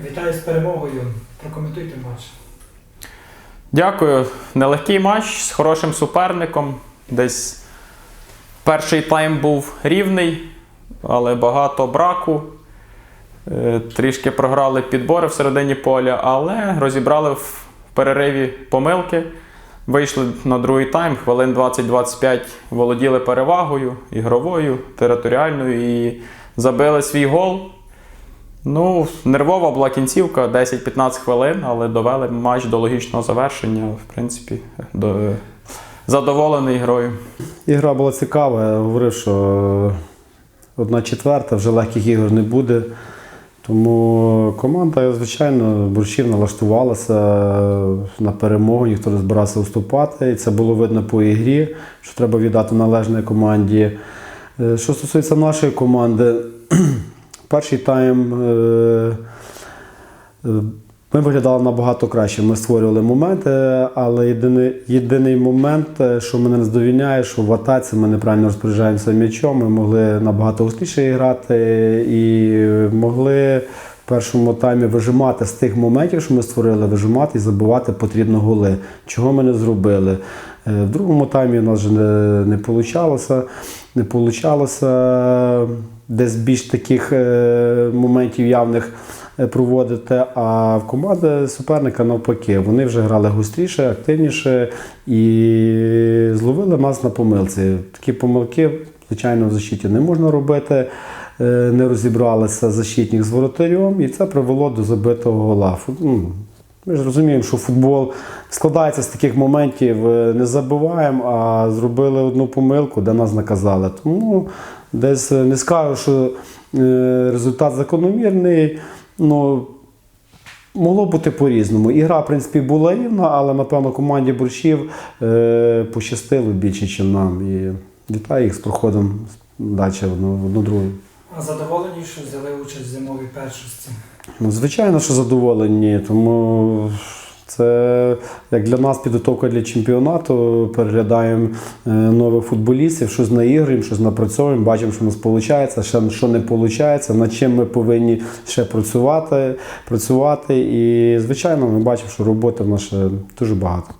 Вітаю з перемогою. Прокоментуйте матч. Дякую. Нелегкий матч з хорошим суперником. Десь перший тайм був рівний, але багато браку. Е, Трішки програли підбори в середині поля, але розібрали в перериві помилки. Вийшли на другий тайм, хвилин 20-25 володіли перевагою ігровою, територіальною і забили свій гол. Ну, нервова була кінцівка, 10-15 хвилин, але довели матч до логічного завершення. В принципі, до... задоволений грою. Ігра була цікава. Я говорив, що одна четверта, вже легких ігор не буде. Тому команда, звичайно, борщів налаштувалася на перемогу, ніхто не збирався уступати. І це було видно по ігрі, що треба віддати належне команді. Е, Що стосується нашої команди, перший тайм. е, е, ми виглядали набагато краще. Ми створювали моменти, але єдиний, єдиний момент, е, що мене не здовільняє, що в атаці ми неправильно розпоряджаємося м'ячом. Ми могли набагато густіше грати і могли в першому таймі вижимати з тих моментів, що ми створили, вижимати і забивати потрібно голи. Чого ми не зробили. Е, В другому таймі у нас вже не, не вийшло. Не вийшло десь більш таких е, моментів явних е, проводити. А в команди суперника навпаки, вони вже грали густріше, активніше і зловили нас на помилці. Такі помилки, звичайно, в защиті не можна робити. Е, Не розібралися защитник з воротарем, і це привело до забитого гола. Ну, Ми ж розуміємо, що футбол складається з таких моментів, е, не забуваємо, а зробили одну помилку, де нас наказали. Тому десь е, не скажу, що результат закономірний. Ну, Могло бути по-різному. Ігра, в принципі, була рівна, але, напевно, команді борщів е, пощастило більше, ніж нам. І вітаю їх з проходом далі в в задоволені, що взяли участь в зимовій першості. Ну, звичайно, що задоволені, тому це як для нас підготовка для чемпіонату. Переглядаємо е, нових футболістів, щось наігруємо, щось напрацьовуємо, бачимо, що у нас виходить, ще що не виходить, над чим ми повинні ще працювати, працювати. І, звичайно, ми бачимо, що роботи в нас ще дуже багато.